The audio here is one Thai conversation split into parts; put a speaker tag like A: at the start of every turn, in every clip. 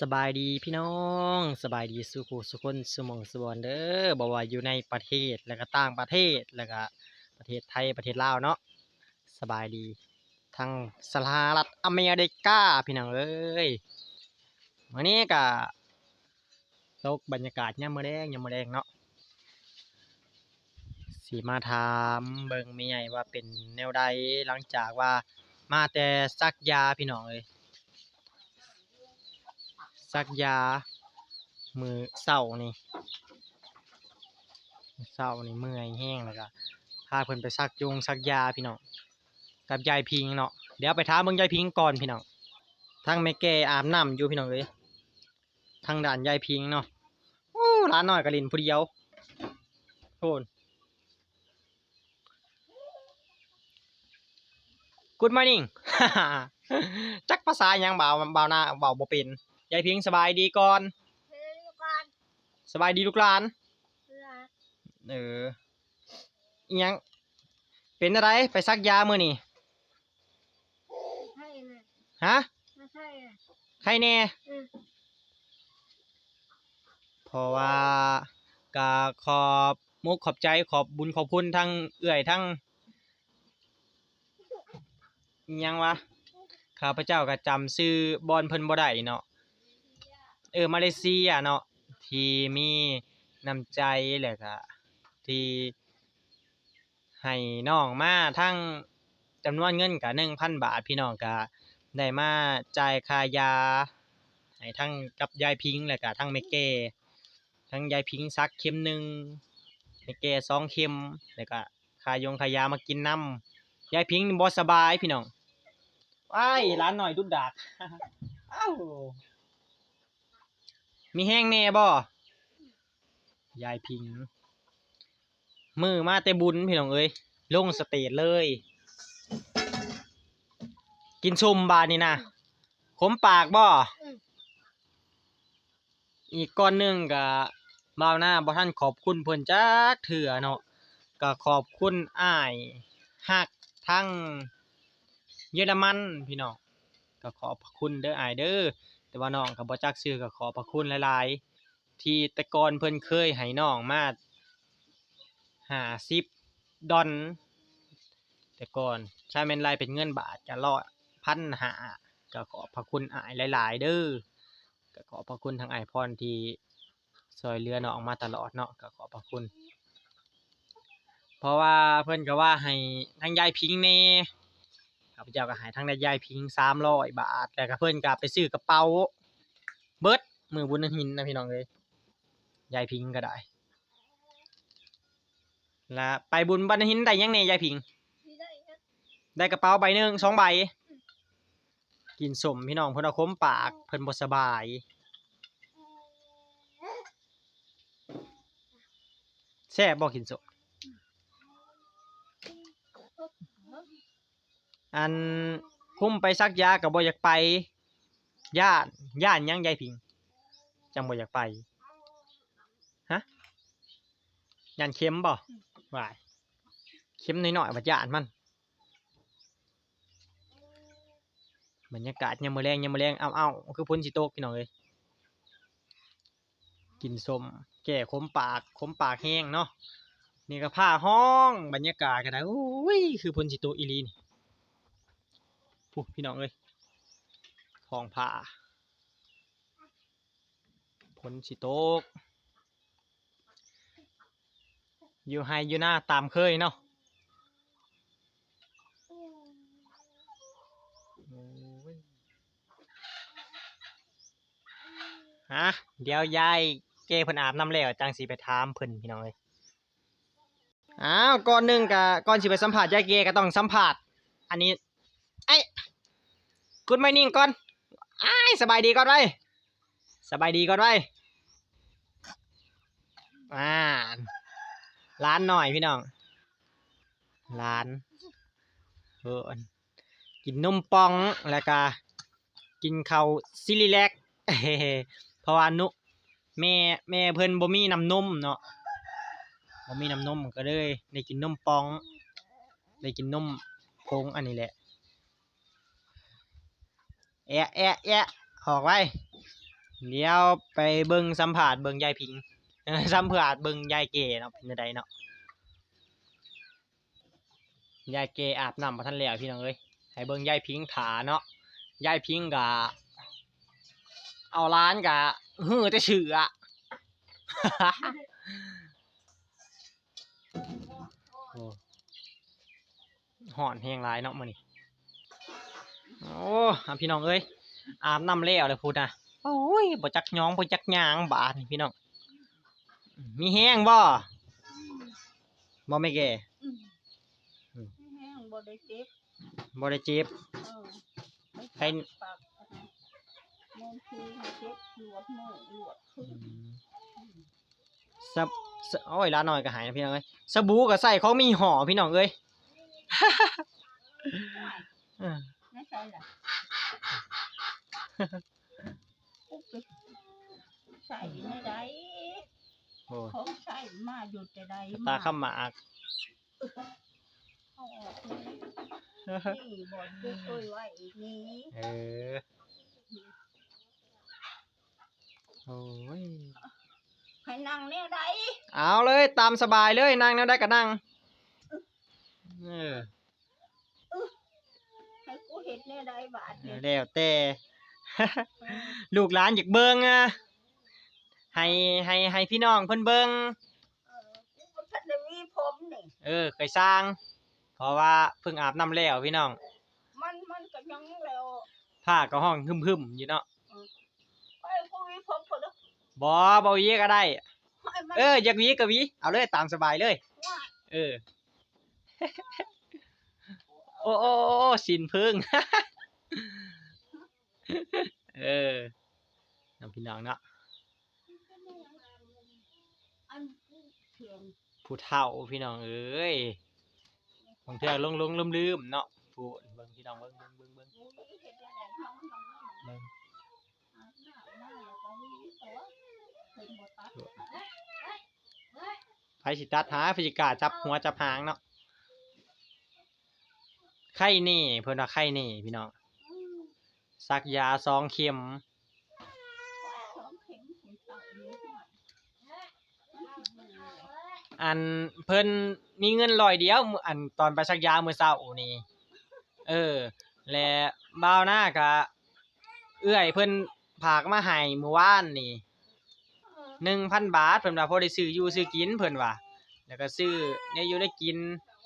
A: สบายดีพี่น้องสบายดีสุขุสุคนสุมองสุบอนเด้อบ่ว่าอยู่ในประเทศแล้วก็ต่างประเทศแล้วก็ประเทศไทยประเทศลาวเนาะสบายดีทั้งสหรัฐอเมริกาพี่น้องเอ้ยวันนี้ก็ตกบรรยากาศยามมื้อแลงยามมื้อแลงเนาะสิมาถามเบิ่งม่ใหญ่ว่าเป็นแนวใดหลังจากว่ามาแต่ซักยาพี่น้องเอ้ย ซักยา มือเศร้านี่เศร้านี่เมื่อยแห้งแล้วก็พาเพิ่นไปซักยุงซักยาพี่น้องกับยายพิงเนาะเดี๋ยวไปถาเบิ่งยายพิงก่อนพี่น้องทางแม่แก่อาบน้ำอยู่พี่น้องเอ้ยทางด่านยายพิงเนาะโอ้ร้านน้อยก็เลินผู้เดียวโทน Good morning จักภาษายังบ่าวบ่าหน้าบ่าบ่เป็น ยายพิงสบายดีก่อน
B: เฮ้ยก่อน
A: สบายดีลูกหลาน
B: เพื่อ
A: เอออิหยัง เป็นอะไรไปซักยามื้อนี่
B: ให้เลย
A: ฮะ
B: ไม่ใช่เลย
A: ใครแน่
B: อืม
A: เพราะว่าก็ขอบมุกขอบใจขอบบุญขอบคุณทั้งเอื้อยทั้งอิหยังวะข้าพเจ้าก็จำชื่อบอนเพิ่นบ่ได้เนาะ เออมาเลเซียเนาะที่มีน้ำใจแล้วก็ที่ให้น้องมาทั้งจำนวนเงินก็1,000บาทพี่น้องก็ได้มาจ่ายค่ายาให้ทั้งกับยายพิงแล้วก็ทั้งแม่แก่ทั้งยายพิงซักเข็มหนึ่งแม่แก่สองเข็มแล้วก็ค่ายงค่ายามากินน้ำยายพิงบ่สบายพี่น้องว้ายร้านหน่อยดุดดากอ้าว มีแห้งแน่บ่ยายพิง มือมาแต่บุญพี่น้องเอ้ยลงสเตจเลย กินชมบานี่นะขมปากบ่
B: อี
A: กก้อนหนึ่งก็บ่าวหน้าบ่ท่านขอบคุณเพิ่นจักเถื่อเนาะก็ขอบคุณอ้ายฮักทั้งเยอรมันพี่น้องก็ขอบคุณเด้ออ้ายเด้อ แต่ว่าน้องก็บ่จักชื่อก็ขอพระคุณหลายๆ ที่แต่ก่อนเพิ่นเคยให้น้องมา50ดอลแต่ก่อนใช้แม่นรายเป็นเงินบาทก็ร้อยพันหาก็ขอพระคุณอายหลาย ๆ เด้อก็ขอพระคุณทางไอพรที่ช่วยเหลือน้องมาตลอดเนาะก็ขอพระคุณ เพราะว่าเพิ่อนก็ว่าให้ทางยายพิงแน่ ข้าพเจ้าก็ให้ทางยายพิง300บาทแล้วก็เพิ่อนก็ไปซื้อกระเป๋าเบิดมือบุญหินนะพี่น้องเอ้ยยายพิงก็ได้และไปบุญบันหินได้ยังแน่ยายพิง
B: ได้นะ
A: ได้กระเป๋าใบหนึ่งสองใบ กินสมพี่น้องเพิ่นเอาคมปากเพิ่นบ่สบายแซ่บบ่กินสม อันคุ้มไปซักยาก็บ่อยากไป ย่านย่านยังยายพิงจังบ่อยากไปฮะย่านเข็มบ่วายเข็มน้อยๆบัดย่านมันบรรยากาศยามมื้อแลงยามมื้อแลงอ้าวๆคือพ้นสิโตกพี่น้องเอ้ยกินส้มแก้ขมปากขมปากแห้งเนาะนี่ก็ผ้าห้องบรรยากาศก็ได้อุ้ยคือพ้นสิโตกอีหลีนี่ พูพี่น้องเอ้ยของผ้าพ้นสิตกอยู่ไฮอยู่หน้าตามเคยเนาะฮะเดี๋ยวยายเกเพิ่นอาบน้ำแล้วจังสิไปถามเพิ่นพี่น้องเอ้ยอ้าวก่อนหนึ่งก็ก่อนสิไปสัมภาษณ์ยายเกก็ต้องสัมภาษณ์อันนี้ไอ้ กุดไม่นิ่งก่อนอ้สบายดีก่อนไว้สบายดีก่อนไว้อ่าร้านหน่อยพี่น้องร้านเออกินนมปองแล้วก็กินข้าวซิลิแลกเพราะว่านุแม่แม่เพิ่นบ่มีน้ำนมเนาะบ่มีน้ำนมก็เลยได้กินนมปองได้กินนมผงอันนี้แหละ แอะแอะแอะออกไว้ เดี๋ยวไปเบิ่งสัมภาษณ์เบิ่งยายพิง สัมภาษณ์เบิ่งยายเกเนาะเป็นจังไดเนาะยายเกอาบน้ำบ่ทันแล้วพี่น้องเอ้ยให้เบิ่งยายพิงถาเนาะยายพิงก็เอาร้านก็ฮือแต่ชื่ออะห่อนแห้งหลายเนาะมื้อนี้ โอ้อะพี่น้องเอ้ยอาบน้ำแล้วเลยพูดนะโอ้ยบ่จักหยองบ่จักหยางบาดนี่พี่น้องมีแห้งบ่บ่แม่แก่
B: แห้งบ่ได้เจ็บ
A: บ่ได้เจ็บ
B: เออ
A: ใคร
B: ปากมองคือให้เจ็บหลวดมือหลวดขึ้น
A: สับสโอ้ยลาหน่อยก็หายนะพี่น้องเอ้ยสบู่ก็ใส่ของมีห่อพี่น้องเอ้ยเออ
B: ไม่ใช่ล่ะปุ๊บไปใส่ในใด
A: โอ้
B: ของใส่มาอยู่แต่ใด
A: ตาข้ามหมาก
B: เอาออกเลยนี่บ่อนดูเคยไว้อีกนี้
A: เออโอ้ย
B: ให้นั่งเนี่ยใด
A: เอาเลยตามสบายเลยนั่งแนวได้ก็นั่งเออ
B: ให้กู เห็ดเนี่ยใดบาทเนี่ย
A: แล้วแต่ ลูกหลานอยากเบิ่งอะให้ให้ให้พี่น้องเพิ่นเบิ่ง
B: เออกูบ่ทันได้มีผมนี่
A: เออเคยสร้าง เพราะว่าเพิ่งอาบน้ำแล้วพี่น้อง
B: มันมันก็ยังแล้ว
A: ผ้าก็ห้องหึมๆอยู่เนาะ
B: ไปกูมีผมพอแล้ว
A: บ่บ่หวีก็ได้
B: ให้มัน
A: เอออยากหวีก็หวีเอาเลยตามสบายเลย
B: ว่า
A: เออโอ้โอ้โอ้โอ้สินพึ่งเออน้องพี่น้องเนาะผู้เฒ่าพี่น้องเอ้ยบางเทื่อลงลงลืมลืมเนาะผู้เบิ่งพี่น้องเบิ่งเบิ่งเบิ่งเบิ่ง
B: ไรทำน้องน้อง
A: เบิ่ง
B: อาบน้ำมาแล้วก็มีตัวเป็นหมดตัด
A: ไผสิตัดหาไผสิกาจับหัวจับหางเนาะ ไข่นี่เพิ่นว่าไข่นี่พี่น้องสักยาสองเข็ม
B: อัน
A: เพิ่นมีเงินร้อยเดียวอันตอนไปสักยาเมื้อเช้านี่เออ และบ่าวหน้าก็เอื้อยเพิ่นผากมาให้เมื่อวานนี่
B: เออ
A: 1,000บาทเพิ่นว่าพอได้ซื้ออยู่ซื้อกินเพิ่นว่าแล้วก็ซื้อเนี่ยอยู่ได้กิน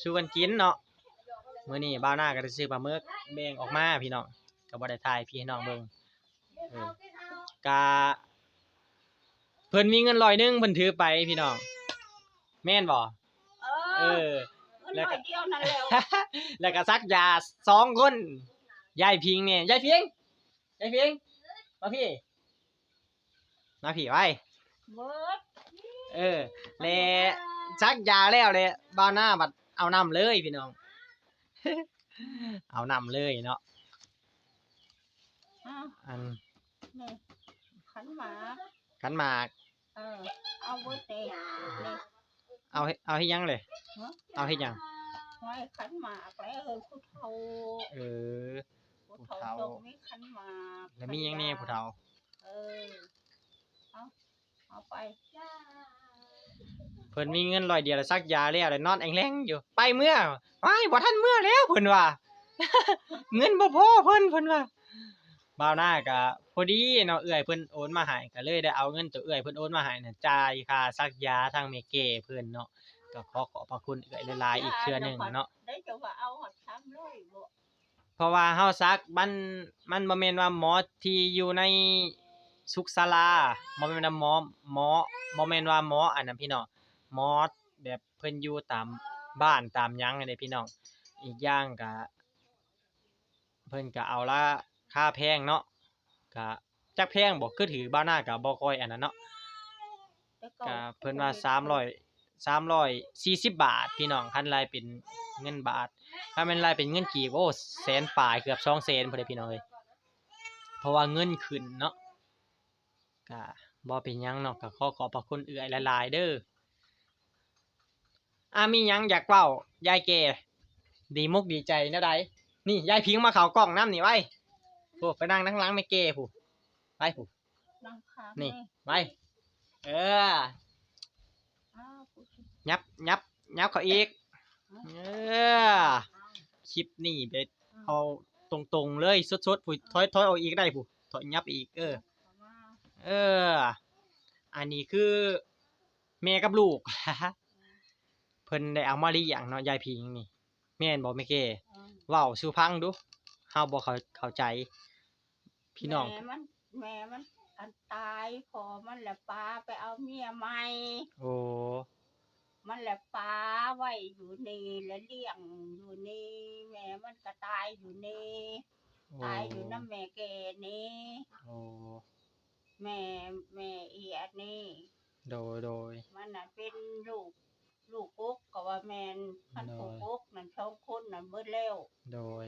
A: สู้กันกินเนาะ มื้อนี้บ่าวหน้าก็ได้ซื้อปลาหมึกแบ่งออกมาพี่น้องก็บ่ได้ถ่ายพี่ให้น้องเบิ่งเออกะเพิ่นมีเงินร้อยหนึงเพิ่นถือไปพี่น้องแม่นบ่
B: เอ
A: เอ
B: อ
A: อ
B: เงินหน่อยเดียวนั่นแหล้ว
A: แล้วก็ซักยาสองคน ยายพิงเนี่ยยายพิงยายพิง มาพี่ มาพี่ไว้
B: เบิด
A: เออ แล้วซักยาแล้วเลยบ้าวหน้าบัดเอานำเลยพี่น้อง เอานำเลยเนาะ
B: อ้าว
A: อัน
B: นี่ขันหมาก
A: ขันหมาก
B: เออ เอาไว้เตะนี่
A: เอาให้เอาให้ยังเลย
B: ฮะ
A: เอาให้ยัง
B: ไว้ขันหมากแล้วเออผู้เฒ่า
A: เออ
B: ผู้
A: ผู้
B: เฒ่า
A: เฒ่า
B: ต้องมีขันหมาก
A: แล้วมียังแน่ผู้เฒ่า
B: เออ เอาเอาไป
A: เพิ่นมีเงินร้อยเดียวแล้วซักยาแล้วเลยนอนแองแรงอยู่ ไปเมื่อว้ายบ่ทันเมื่อแล้วเพิ่นว่า เงินบ่พอเพิ่นเพิ่นว่าบ่าวหน้าก็พอดีเนาะเอื้อยเพิ่นโอนมาให้ก็เลยได้เอาเงินตัวเอื้อยเพิ่นโอนมาให้น่ะจ่ายค่าซักยาทางเมเกเพิ่นเนาะก็ขอขอบพระคุณเอื้อยหลายๆอีกเทื่อหนึงเนาะ
B: ได้จะว่าเอาหอดช้ำเลยบ่
A: เพราะว่าเฮาซักมันมันบ่แม่นว่าหมอที่อยู่ในสุขศาลาบ่แม่นว่าหมอหมอบ่แม่นว่าหมออันนั้นพี่น้อง มอสแบบเพิ่นอยู่ตามบ้านตามหยังเด้พี่น้อง อีกอย่างก็เพิ่นก็เอาละค่าแพงเนาะก็จักแพงบ่คือถือบ้านหน้าก็บ่ค่อยอันนั้นเนาะ
B: แต่
A: ก็เพิ่นว่า300 340 บาท พี่น้องคันรายเป็นเงินบาท ถ้าแม่นรายเป็นเงินกีบโอ้แสนปลายเกือบ2แสนพุ่นเด้พี่น้องเอ้ยเพราะว่าเงินขึ้นเนาะก็บ่เป็นหยังเนาะก็ขอขอบพระคุณเอื้อยหลายๆเด้อ อ่ามีหยังอยากเว้ายายแก่ดีมุกดีใจแนวใดนี่ยายพิงมาเข้ากล้องน้ำนี่ไว้ผู้ไปนั่งนั่งหล้างแม่แก่ผู้ไปผู้
B: นั่งข้าง
A: นี่
B: แม่
A: ไปเออ
B: อ้าวกูสิ
A: ยับยับยับเขาอีกเออคลิปนี่ไปเอาตรงๆเลยสดๆผู้ถอยถอยเอาอีกได้ผู้ถอยยับอีก เออ
B: เอามา
A: เอออันนี้คือแม่กับลูกเพิ่นได้เอามาเลี้ยงเนาะยายพิงนี่แม่นบ่แม่เก้
B: อืม
A: เว้าสู่พังดูเฮาบ่เข้าเข้าใจ พี่น้อง
B: แม่มัน แม่มัน อันตายพอมันแหละป้าไปเอาเมียใหม่
A: โอ้
B: มันแหละป้าไว้อยู่นี่และเลี้ยงอยู่นี่แม่มันก็ตายอยู่นี่
A: โอ้
B: ตายอยู่น้ำแม่แกนี่
A: โอ้
B: แม่แม่เอียดนี่
A: โดยโดย
B: มันน่ะเป็นลูก ลูกกุ๊กก็ว่าแมนพัน
A: น้
B: ผู
A: อย
B: กุ๊กนั่นช่องคนนั่นเบิดแล้ว
A: โดย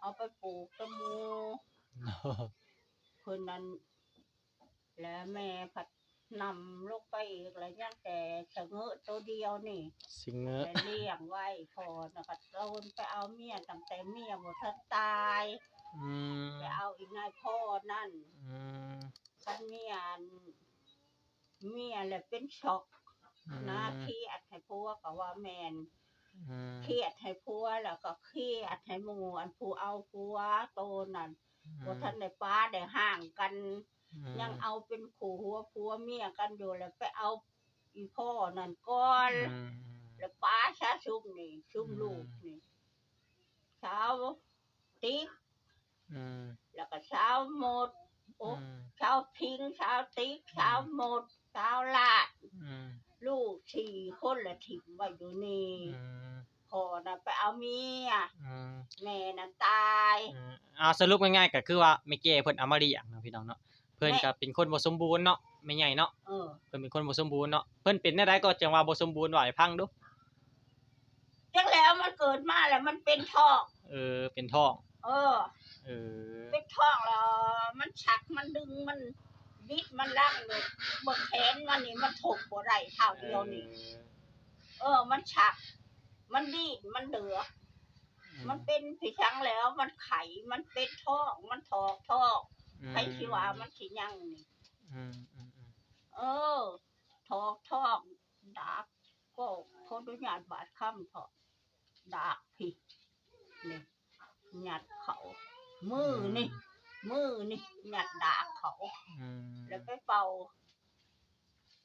B: เอาไปปลูกตะมู
A: โดย
B: เพิ่นนั้นแล้วแม่ผัดนำลูกไปอีกแล้วยังแต่ชะเงอะตัวเดียวนี่
A: สิงเงอะ
B: แต่เลี้ยงไว้พอนะก็โดนไปเอาเมียตั้งแต่เมียบ่ทันตาย
A: อืม
B: ไปเอาอีกนายพ่อนั่น
A: อืม
B: คันเมียอันเมียแหละเป็นช็อก
A: อืม
B: นะเครียดให้ผัวก็ว่าแมน
A: อืม
B: เครียดให้ผัวแล้วก็เครียดให้หมู่อันผู้เอาผัวโตนั่นบ่ทันได้ป้าได้ห่างกัน ยังเอาเป็นขู่หัวผัวเมียกันอยู่แล้วไปเอาอีพ่อนั่นก่อน
A: อืม
B: แล้วป้าชาชุมนี่ชุมลูกนี่เช้าติ๊ก
A: อืม
B: แล้วก็เช้าหมดโอ้
A: อืม
B: เช้าพิงเช้าติ๊กเช้าหมดเช้าลาด
A: อืม
B: ลูกสี่คนละถิ่มไว้อยู่นี่
A: อืม
B: พ่อน่ะไปเอาเมีย
A: อืม
B: แม่น่ะตาย
A: อืมเอาสรุปง่ายๆก็คือว่าแม่เก้เพิ่นเอามาเลี้ยงเนาะพี่น้องเนาะเพิ่น
B: แม่
A: ก็เป็นคนบ่สมบูรณ์เนาะแม่ใหญ่เนาะ
B: เออ
A: เพิ่นเป็นคนบ่สมบูรณ์เนาะเพิ่นเป็นแนวใดก็จังว่าบ่สมบูรณ์ว่าให้ฟังดู
B: จังแล้วมันเกิดมาแล้วมันเป็นท้อง
A: เออเป็นท้อง
B: เออ
A: เออ
B: เป็นท้องแล้วมันชักมันดึงมัน บิดมันลั่งเลยบนแขนมันนี่มันถกบ่ได้เท่าเดียวนี่ เออ มันชัก มันดีดมันเดือมันเป็นผีช้างแล้ว มันไข่มันเป็นท้องมันถอกท้องใครคิดว่ามันสิยังนี่
A: อืมอืมอืม
B: เออถอกท้องดากก็ขออนุญาตบาดค่ำเถอะดากพี่นี่หยัดเขามือนี่ มือนี่หยัดดากเขา
A: อืม
B: แล้วไปเป่า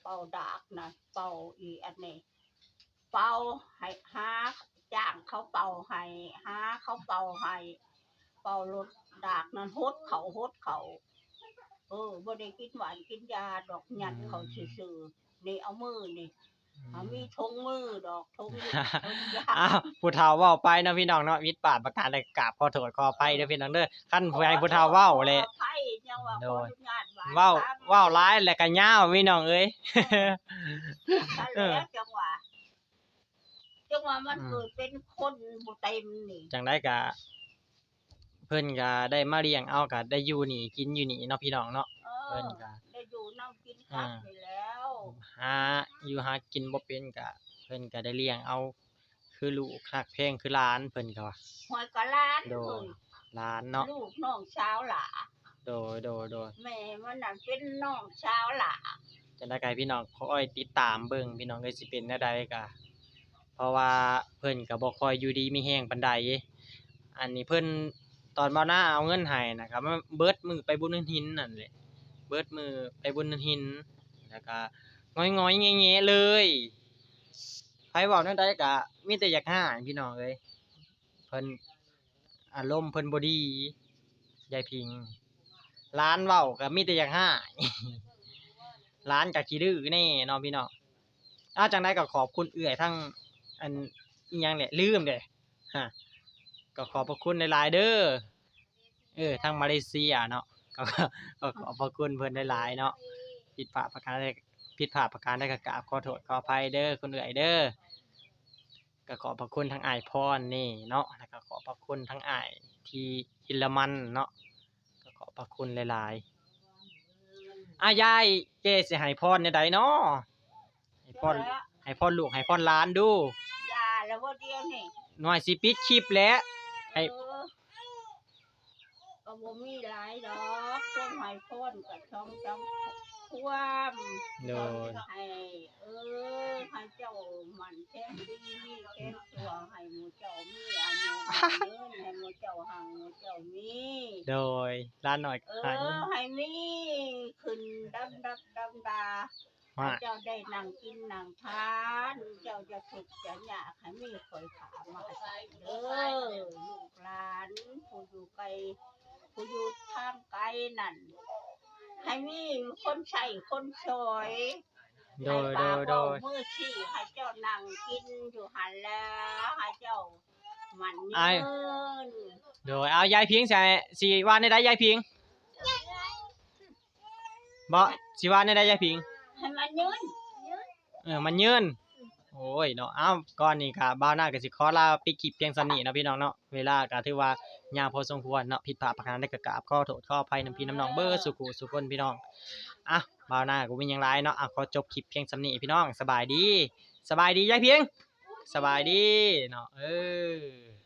B: เป่าดากนะเป่าอีอันนี้เป่าให้หาจ้างเขาเป่าให้หาเขาเป่าให้เป่ารถดากนั้นหดเขาหดเขา เออบ่ได้กินหวานกินยาดอกหยัดเขาซื่อๆนี่เอามือนี่ เอามีทงมือดอกทงมือทงยา
A: อ้าวผู้เฒ่าเว้าไปเนาะพี่น้องเนาะวิทย์ปาดประกาศได้กราบขอโทษขออภัยเด้อพี่น้องเด้อคันผู้ใหญ่ผู้เฒ่าเว้าแหละ
B: ไผ่ยังว่า
A: โด
B: ขอยอนุญาตหวาน
A: เว้า
B: ครับ
A: เว้าร้ายแล้วก็ยาวพี่น้องเอ้ย
B: นั่นแหละจังหวะจังหวะมันเกิดเป็นคนบ่เต็มนี่
A: จังได้ก็เพิ่นก็ได้มาเลี้ยงเอาก็ได้อยู่นี่กินอยู่นี่เนาะพี่น้องเนาะ
B: เอ
A: เพิ่
B: อน
A: ก็
B: ได้อยู่ น้ำกินข้าวไปแล้ว
A: หาอยู่หากินบ่เป็นก็เพิ่นก็ได้เลี้ยงเอา คือลูกฮักแพงคือหลานเพิ่นก็ว่า
B: หอยกะล้าน
A: โด
B: เลย
A: หลานเนาะ
B: ลูกน้องสาวหล่า
A: โดยโดยโดย
B: แม่มันน่ะเป็นน้องสาวหล่า
A: จังได้ก็ให้พี่น้องคอยติดตามเบิ่งพี่น้องเอ้ยสิเป็นแนวใดก็เพราะว่าเพิ่นก็บ่ค่อยอยู่ดีมีแฮงปานใดอันนี้เพิ่นตอนบ่หน้าเอาเงินให้นะครับมันเบิดมือไปบุญหินนั่นแหละ เบิดมือไปบุญหินแล้วก็ง้อยๆแงะๆเลยไผเว้าแนวใดก็มีแต่อยากหาพี่น้องเอ้ยเพิ่นอารมณ์เพิ่นบ่ดียายพิงร้านเว้าก็มีแต่อยากหาร้านก็ขี้ดื้อแน่นาะพี่น้องอ้าจังได๋ก็ขอบคุณเอื้อยทั้งอันยังแหละลืมเด้ฮะก็ขอบพระคุณหลายเด้อเออทางมาเลเซียเนาะ ก็ก็ขอบพระคุณเพิ่นหลายๆเนาะผิดพลาดประการใดผิดพลาดประการใดก็กราบขอโทษขออภัยเด้อคุณเอื้อยเด้อก็ขอบพระคุณทั้งอ้ายพรนี่เนาะแล้วก็ขอบพระคุณทั้งอ้ายที่อินละมันเนาะก็ขอบพระคุณหลายๆอายายเจสิให้พรในใดเนาะให้พร
B: แล้ว
A: ให้พรลูกให้พรหลานดู
B: ยาแล้วบ่เดียวนี่
A: หน่อยสิปิดคลิปแล้วให้
B: เออเอ ก็บ่มีหลายดอกพวกไม้พ่นกับช่องจำความ
A: โดย
B: ให้เออให้เจ้ามันแท้ดีมีแท้ตัวให้หมูเจ้ามีอายุเงินให้หมูเจ้าหังหมูเจ้ามี
A: โดยร้านหน่อย
B: เอ
A: ขาย
B: อให้มีขึ้นดำดำดำดา
A: ว่า
B: เจ้าได้นั่งกินนั่งทาน เจ้าจะถูกข์จะยากให้มีคอยถามมาใส่เด้อลูกหลานผู้อยู่ไกล ผู้อยู่ทางไกลนั่น ให้มีคนใช้คนช่วย
A: โดย
B: ให้
A: โด
B: ป้าย
A: โด
B: เว้ายมือชี้ให้เจ้านั่งกินอยู่หันแล้วให้เจ้ามัน
A: อ้าย
B: เงิน
A: โดยเอายายพิงใส่สิว่าในได้ยายพิงบ่สิว่าในได้ยายพิง
B: ให้มันเงิน
A: เออมันยืน โอ้ยเนาะอ้าวก่อนนี้ค่ะบ้าวหน้าก็สิขอลาปิดคลิปเพียงสำนี้เนาะพี่น้องเนาะเวลาก็ถือว่ายาวพอสมควรเนาะผิดพลาดประการใดก็กราบขอโทษขออภัยน้ำพี่น้ำน้องเบอร์สุขุสุคนพี่น้องอะบ้าวหน้าก็มีหยังไงเนาะอะขอจบคลิปเพียงสำนี้พี่น้องสบายดี สบายดียายเพียง สบายดีเนาะเออ